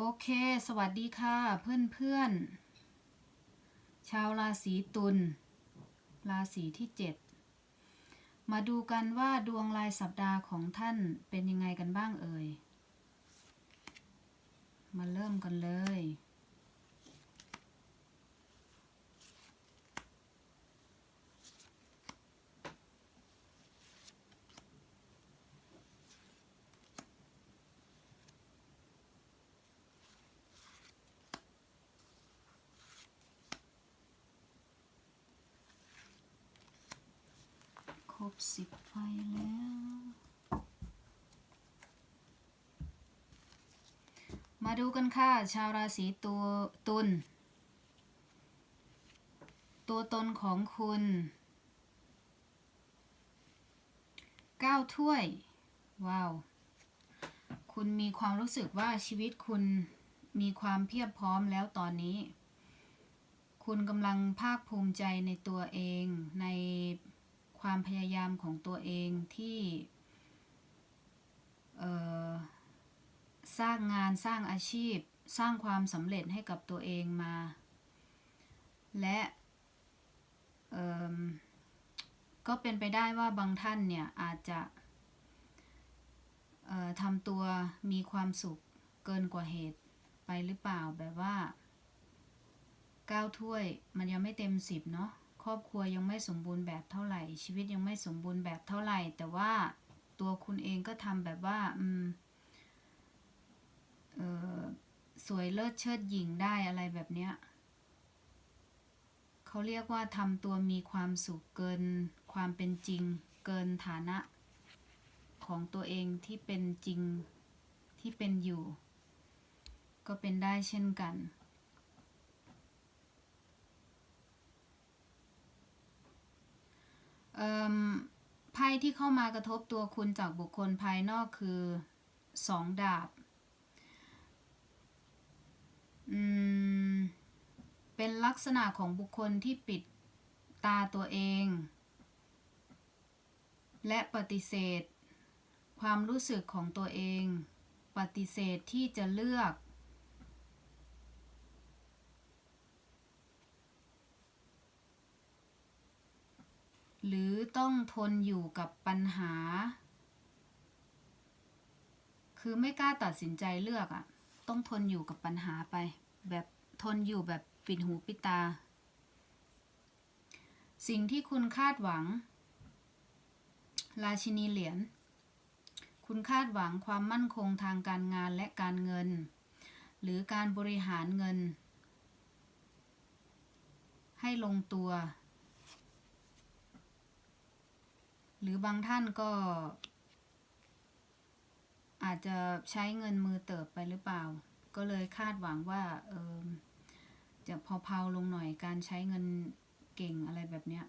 โอเค สวัสดีค่ะ เพื่อนเพื่อนๆชาวราศีตุล ราศีที่เจ็ดมาดูกันว่าดวงรายสัปดาห์ของท่านเป็นยังไงกันบ้างเอ่ย มาเริ่มกันเลย สิบไฟแล้ว มาดูกันค่ะ ชาวราศีตัวตุลตัวตนของคุณเก้าถ้วย ว้าว คุณมีความรู้สึกว่าชีวิตคุณมีความเพียบพร้อมแล้วตอนนี้ คุณกำลังภาคภูมิใจในตัวเองใน ความพยายามของตัวเองที่สร้างงานสร้างอาชีพ สร้างความสำเร็จให้กับตัวเองมา และก็เป็นไปได้ว่าบางท่านเนี่ยอาจจะทำตัวมีความสุขเกินกว่าเหตุไปหรือเปล่าแบบว่าก้าวถ้วยมันยังไม่เต็มสิบเนาะ ครอบครัวยังไม่สมบูรณ์แบบเท่าไหร่ ชีวิตยังไม่สมบูรณ์แบบเท่าไหร่ แต่ว่าตัวคุณเองก็ทำแบบว่าอืมเออสวยเลิศเชิดหญิงได้อะไรแบบเนี้ยเขาเรียกว่าทำตัวมีความสุขเกินความเป็นจริง เกินฐานะ ของตัวเองที่เป็นจริงที่เป็นอยู่ ก็เป็นได้เช่นกัน เอิ่ม ไพ่ที่เข้ามากระทบตัวคุณจากบุคคลภายนอกคือสองดาบเป็นลักษณะของบุคคลที่ปิดตาตัวเอง และปฏิเสธ ความรู้สึกของตัวเอง ปฏิเสธที่จะเลือก หรือต้องทนอยู่กับปัญหา คือไม่กล้าตัดสินใจเลือกอะ่ะ ต้องทนอยู่กับปัญหาไป แบบทนอยู่แบบปิดหูปิดตา สิ่งที่คุณคาดหวัง ราชินีเหรียญ คุณคาดหวังความมั่นคงทางการงานและการเงิน หรือการบริหารเงิน ให้ลงตัว หรื อบางท่านก็ อาจจะใช้เงินมือเติบไปหรือเปล่า ก็เลยคาดหวังว่าเออจะเพาลงหน่อยการใช้เงินเก่งอะไรแบบเนี้ย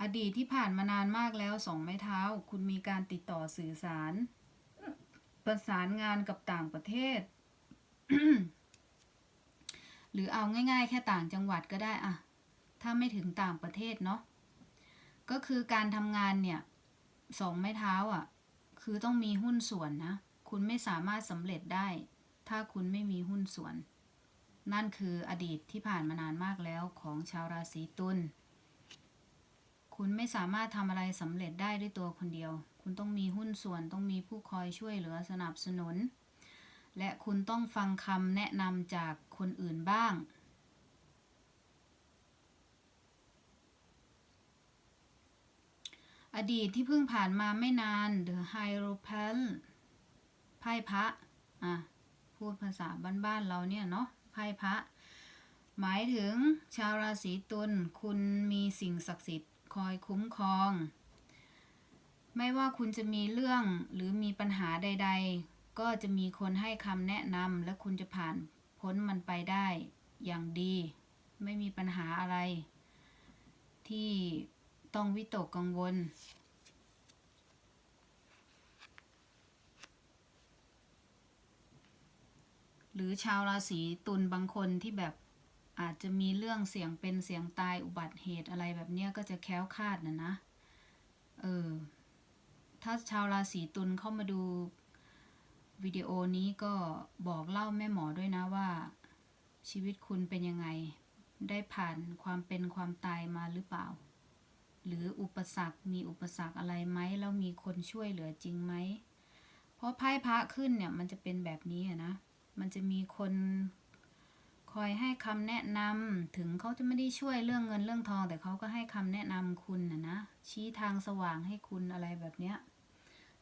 อดีตที่ผ่านมานานมากแล้วสองไม้เท้า คุณมีการติดต่อสื่อสาร ประสานงานกับต่างประเทศ หรือเอาง่าย ๆ แค่ต่างจังหวัดก็ได้อะถ้าไม่ถึงต่างประเทศเนาะ ก็คือการทำงานเนี่ยสองไม้เท้าอะ คือต้องมีหุ้นส่วนนะ คุณไม่สามารถสำเร็จได้ ถ้าคุณไม่มีหุ้นส่วน นั่นคืออดีตที่ผ่านมานานมากแล้วของชาวราศีตุลคุณไม่สามารถทำอะไรสำเร็จได้ด้วยตัวคนเดียว คุณต้องมีหุ้นส่วนต้องมีผู้คอยช่วยเหลือสนับสนุน และคุณต้องฟังคำแนะนำจากคนอื่นบ้าง อดีตที่เพิ่งผ่านมาไม่นาน The Hierophant ไพ่พระ อะ พูดภาษาบ้านๆเราเนี่ยเนาะ ไพ่พระ หมายถึงชาวราศีตุล คุณมีสิ่งศักดิ์สิทธิ์คอยคุ้มครอง ไม่ว่าคุณจะมีเรื่องหรือมีปัญหาใด ๆ ก็จะมีคนให้คำแนะนำและคุณจะผ่านพ้นมันไปได้อย่างดี ไม่มีปัญหาอะไร ที่ ต้องวิตกกังวล หรือชาวราศีตุลบางคนที่แบบอาจจะมีเรื่องเสี่ยงเป็นเสี่ยงตายอุบัติเหตุอะไรแบบเนี้ยก็จะแค้วคาดนะนะ เออ ถ้าชาวราศีตุลเข้ามาดูวิดีโอนี้ก็บอกเล่าแม่หมอด้วยนะว่า ชีวิตคุณเป็นยังไง ได้ผ่านความเป็นความตายมาหรือเปล่า หรืออุปสรรคมีอุปสรรคอะไรไหมแล้วมีคนช่วยเหลือจริงไหม เพราะไพ่พระขึ้นเนี่ยมันจะเป็นแบบนี้อะนะ มันจะมีคนคอยให้คำแนะนำถึงเขาจะไม่ได้ช่วยเรื่องเงินเรื่องทอง แต่เขาก็ให้คำแนะนำคุณนะนะ ชี้ทางสว่างให้คุณอะไรแบบเนี้ย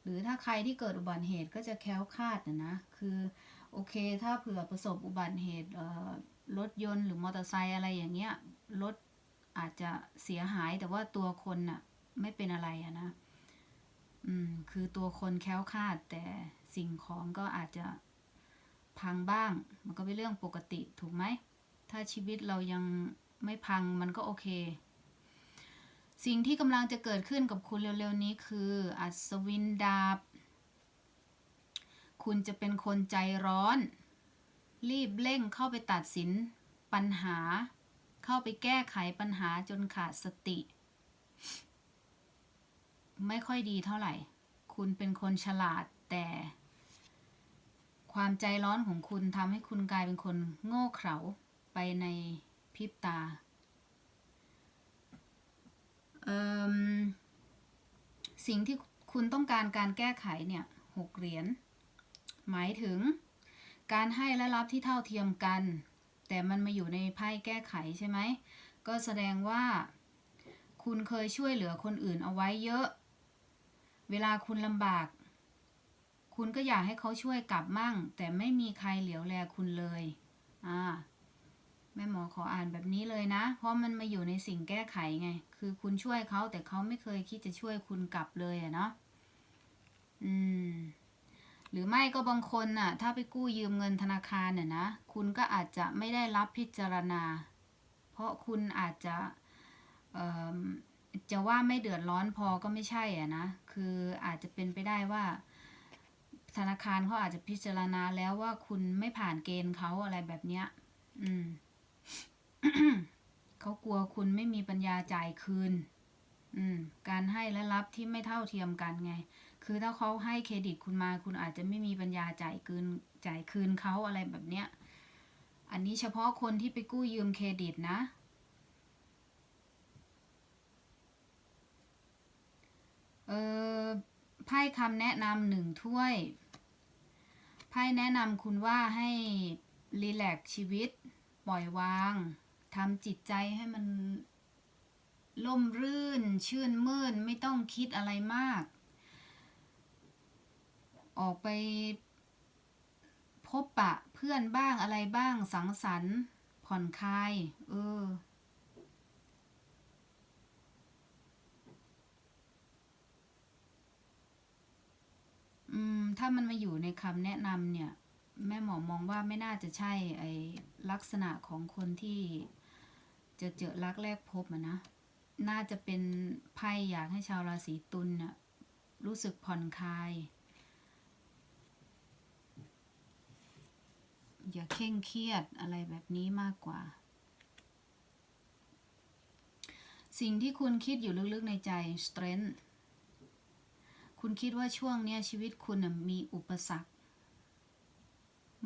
หรือถ้าใครที่เกิดอุบัติเหตุก็จะแคล้วคลาดนะนะคือโอเคถ้าเผื่อประสบอุบัติเหตุรถยนต์หรือมอเตอร์ไซค์อะไรอย่างเงี้ยรถ อาจจะเสียหายแต่ว่าตัวคนน่ะ ไม่เป็นอะไรอะนะ อืม คือตัวคนแคล้วคลาด แต่สิ่งของก็อาจจะพังบ้าง มันก็เป็นเรื่องปกติถูกไหม ถ้าชีวิตเรายังไม่พังมันก็โอเค สิ่งที่กำลังจะเกิดขึ้นกับคุณเร็วๆนี้คือ อัศวินดาบ คุณจะเป็นคนใจร้อน รีบเร่งเข้าไปตัดสินปัญหา เข้าไปแก้ไขปัญหาจนขาดสติ ไม่ค่อยดีเท่าไหร่ คุณเป็นคนฉลาดแต่ ความใจร้อนของคุณทำให้คุณกลายเป็นคนโง่เขลาไปในพริบตา สิ่งที่คุณต้องการการแก้ไขเนี่ยหกเหรียญหมายถึงการให้และรับที่เท่าเทียมกัน แต่มันมาอยู่ในไพ่แก้ไขใช่ไหม ก็แสดงว่า คุณเคยช่วยเหลือคนอื่นเอาไว้เยอะ เวลาคุณลำบาก คุณก็อยากให้เขาช่วยกลับมั่ง แต่ไม่มีใครเหลียวแลคุณเลย อ่า แม่หมอขออ่านแบบนี้เลยนะ เพราะมันมาอยู่ในสิ่งแก้ไขไง คือคุณช่วยเขาแต่เขาไม่เคยคิดจะช่วยคุณกลับเลยอะเนาะ หรือไม่ก็บางคนน่ะ ถ้าไปกู้ยืมเงินธนาคารน่ะนะ คุณก็อาจจะไม่ได้รับพิจารณา เพราะคุณอาจจะจะว่าไม่เดือดร้อนพอก็ไม่ใช่อะนะ คืออาจจะเป็นไปได้ว่า ธนาคารเขาอาจจะพิจารณาแล้วว่าคุณไม่ผ่านเกณฑ์เขาอะไรแบบเนี้ย อืมเขากลัวคุณไม่มีปัญญาจ่ายคืน อืม การให้และรับที่ไม่เท่าเทียมกันไง คือถ้าเขาให้เครดิตคุณมา คุณอาจจะไม่มีปัญญาจ่ายคืนจ่ายคืนเขาอะไรแบบเนี้ย อันนี้เฉพาะคนที่ไปกู้ยืมเครดิตนะเออไพ่คำแนะนำหนึ่งถ้วย ไพ่แนะนำคุณว่าให้รีแลกชีวิต ปล่อยวางทำจิตใจให้มันล่มรื่น ชื่นมื่น ไม่ต้องคิดอะไรมาก ออกไปพบปะเพื่อนบ้างอะไรบ้างสังสรรค์ ผ่อนคลาย เออ อืม ถ้ามันมาอยู่ในคำแนะนำเนี่ย แม่หมอมองว่าไม่น่าจะใช่ไอลักษณะของคนที่จะเจอรักแรกพบอะนะ น่าจะเป็นไพ่อยากให้ชาวราศีตุลน่ะรู้สึกผ่อนคลาย อย่าเคร่งเครียดอะไรแบบนี้มากกว่า สิ่งที่คุณคิดอยู่ลึกๆในใจ strength คุณคิดว่าช่วงนี้ชีวิตคุณมีอุปสรรค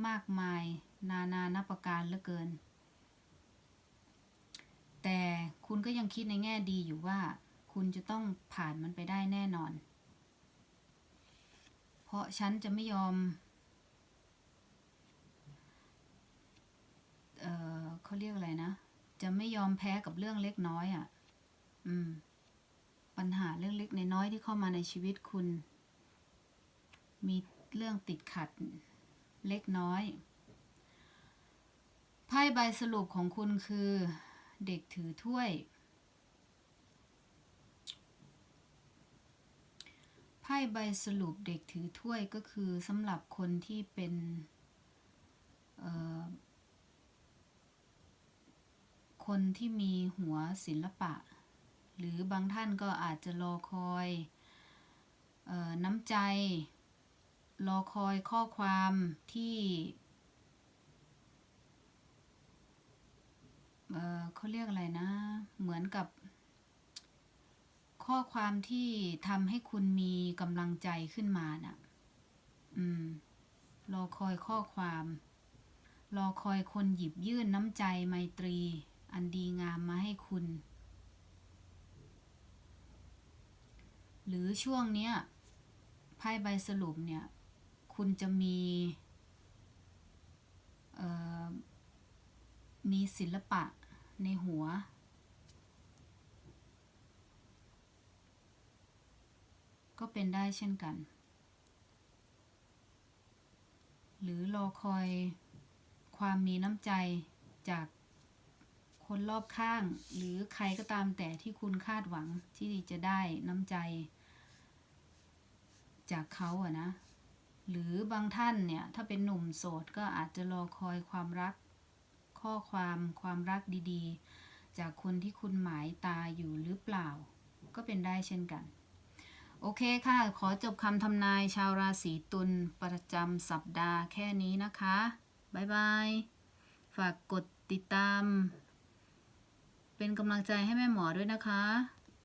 มากมาย นานานับประการเหลือเกิน แต่คุณก็ยังคิดในแง่ดีอยู่ว่า คุณจะต้องผ่านมันไปได้แน่นอน เพราะฉันจะไม่ยอม เออ เรียกอะไรนะ จะไม่ยอมแพ้กับเรื่องเล็กน้อยอะ่ะ อืม ปัญหาเรื่องเล็กๆน้อยที่เข้ามาในชีวิตคุณ มีเรื่องติดขัดเล็กน้อย ไพ่ใบสรุปของคุณคือ เด็กถือถ้วยไพ่ใบสรุปเด็กถือถ้วยก็คือสำหรับคนที่เป็น เอ่อ คนที่มีหัวศิลปะ หรือบางท่านก็อาจจะรอคอยออน้ำใจ รอคอยข้อความที่เเขาเรียกอะไรนะ เหมือนกับ ข้อความที่ทำให้คุณมีกำลังใจขึ้นมาน่ะ อืมคอยข้อความ รอคอยคนหยิบยื่นน้ำใจไมตรี อันดีงามมาให้คุณ หรือช่วงเนี้ยไพ่ใบสรุปเนี่ย คุณจะมีมีศิลปะในหัว ก็เป็นได้เช่นกัน หรือรอคอยความมีน้ำใจจาก คนรอบข้าง หรือใครก็ตามแต่ที่คุณคาดหวังที่จะได้น้ำใจ จากเขาอะนะ หรือบางท่านเนี่ย ถ้าเป็นหนุ่มโสดก็อาจจะรอคอยความรัก ข้อความความรักดีๆ จากคนที่คุณหมายตาอยู่หรือเปล่า ก็เป็นได้เช่นกัน โอเคค่ะ ขอจบคำทำนายชาวราศีตุลประจำสัปดาห์แค่นี้นะคะ บ๊ายบาย ฝากกดติดตาม เป็นกำลังใจให้แม่หมอด้วยนะคะ